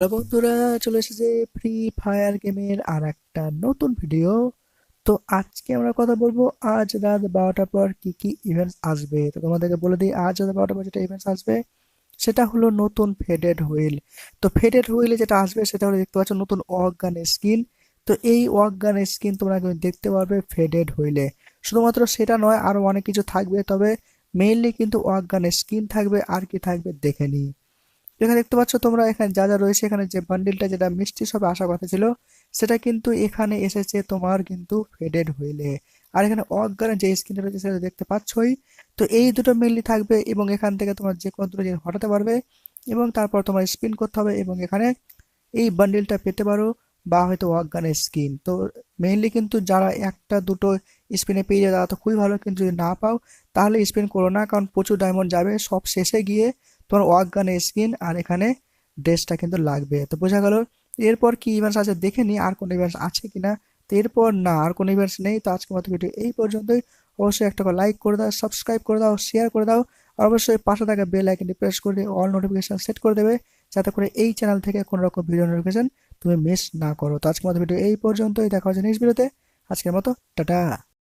Hello বন্ধুরা, চলে এসেছে ফ্রি ফায়ার গেমের আর একটা নতুন ভিডিও তো আজকে আমরা কথা বলব আজ রাত বারোটার পর কি কি ইভেন্টস আসবে। তো তোমাদেরকে বলে দিই, আজ রাত বারোটার পর যেটা ইভেন্টস আসবে, সেটা হলো নতুন ফেডেড হুইল তো ফেডেড হুইলে যেটা আসবে, সেটা হলো দেখতে পাচ্ছ নতুন অর্গানের স্কিন তো এই অর্গানের স্কিন তোমরা দেখতে পারবে ফেডেড হুইলে শুধুমাত্র সেটা নয়, আরও অনেক কিছু থাকবে, তবে মেইনলি কিন্তু অর্গানের স্কিন থাকবে, আর কি থাকবে দেখে নিই। এখানে দেখতে পাচ্ছ তোমরা এখানে যা যা রয়েছে, এখানে যে বান্ডিলটা যেটা মিষ্টি সবে আসার কথা ছিল, সেটা কিন্তু এখানে এসেছে তোমার কিন্তু ফেডেড হুইলে। আর এখানে অজ্ঞানের যে স্কিনটা রয়েছে, সেটা দেখতে পাচ্ছই। তো এই দুটো মেনলি থাকবে এবং এখান থেকে তোমার যে কোনো দুটো জিনিস হটাতে পারবে এবং তারপর তোমার স্পিন করতে হবে এবং এখানে এই বান্ডিলটা পেতে পারো বা হয়তো অজ্ঞানের স্কিন তো মেইনলি কিন্তু যারা একটা দুটো স্পিনে পেয়ে যায়, তারা তো খুবই ভালো, কিন্তু যদি না পাও, তাহলে স্পিন করো না, কারণ প্রচুর ডায়মন্ড যাবে। সব শেষে গিয়ে তোমার ওয়াকগানের স্কিন আর এখানে ড্রেসটা কিন্তু লাগবে। তো বোঝা গেল, এরপর কি ইভেন্টস আছে দেখে নি, আর কোনো ইভেন্টস আছে কিনা? তো এরপর না, আর কোনো ইভেন্টস নেই। তো আজকের মতো ভিডিও এই পর্যন্তই। অবশ্যই একটা লাইক করে দাও সাবস্ক্রাইব করে দাও শেয়ার করে দাও। আর অবশ্যই পাশে থাকা বেল আইকনটি প্রেস করে অল নোটিফিকেশান সেট করে দেবে, যাতে করে এই চ্যানেল থেকে কোনো রকম ভিডিও নোটিফিকেশন তুমি মিস না করো। তো আজকের মতো ভিডিও এই পর্যন্তই। দেখা হচ্ছে নেক্সট ভিডিওতে আজকের মতো, টাটা।